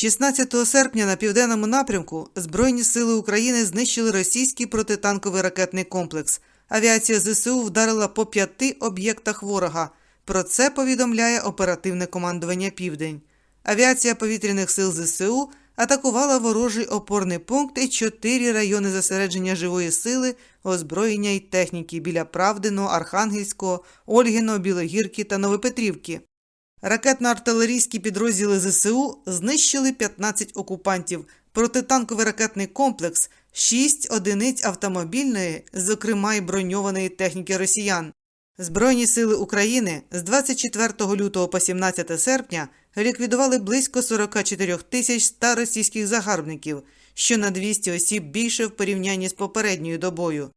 16 серпня на південному напрямку Збройні сили України знищили російський протитанковий ракетний комплекс. Авіація ЗСУ вдарила по п'яти об'єктах ворога. Про це повідомляє оперативне командування Південь. Авіація повітряних сил ЗСУ атакувала ворожий опорний пункт і чотири райони зосередження живої сили, озброєння і техніки біля Правдиного, Архангельського, Ольгіного, Білогірки та Новопетрівки. Ракетно-артилерійські підрозділи ЗСУ знищили 15 окупантів, протитанковий ракетний комплекс, 6 одиниць автомобільної, зокрема й броньованої техніки росіян. Збройні сили України з 24 лютого по 17 серпня ліквідували близько 44 тисяч 100 російських загарбників, що на 200 осіб більше в порівнянні з попередньою добою.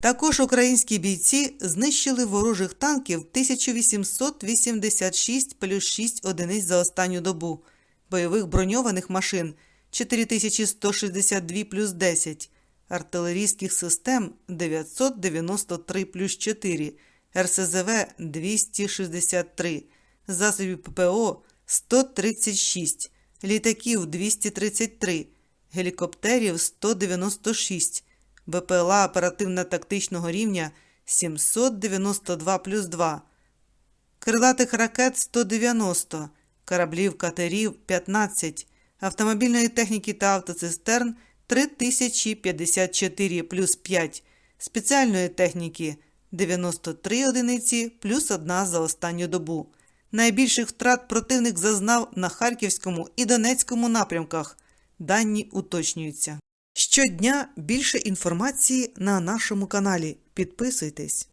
Також українські бійці знищили ворожих танків 1886 плюс 6 одиниць за останню добу, бойових броньованих машин 4162 плюс 10, артилерійських систем 993 плюс 4, РСЗВ 263, засобів ППО 136, літаків 233, гелікоптерів 196, БПЛА оперативно-тактичного рівня 792 плюс 2, крилатих ракет 190, кораблів катерів 15, автомобільної техніки та автоцистерн 3054 плюс 5, спеціальної техніки 93 одиниці плюс 1 за останню добу. Найбільших втрат противник зазнав на Харківському і Донецькому напрямках. Дані уточнюються. Щодня більше інформації на нашому каналі. Підписуйтесь.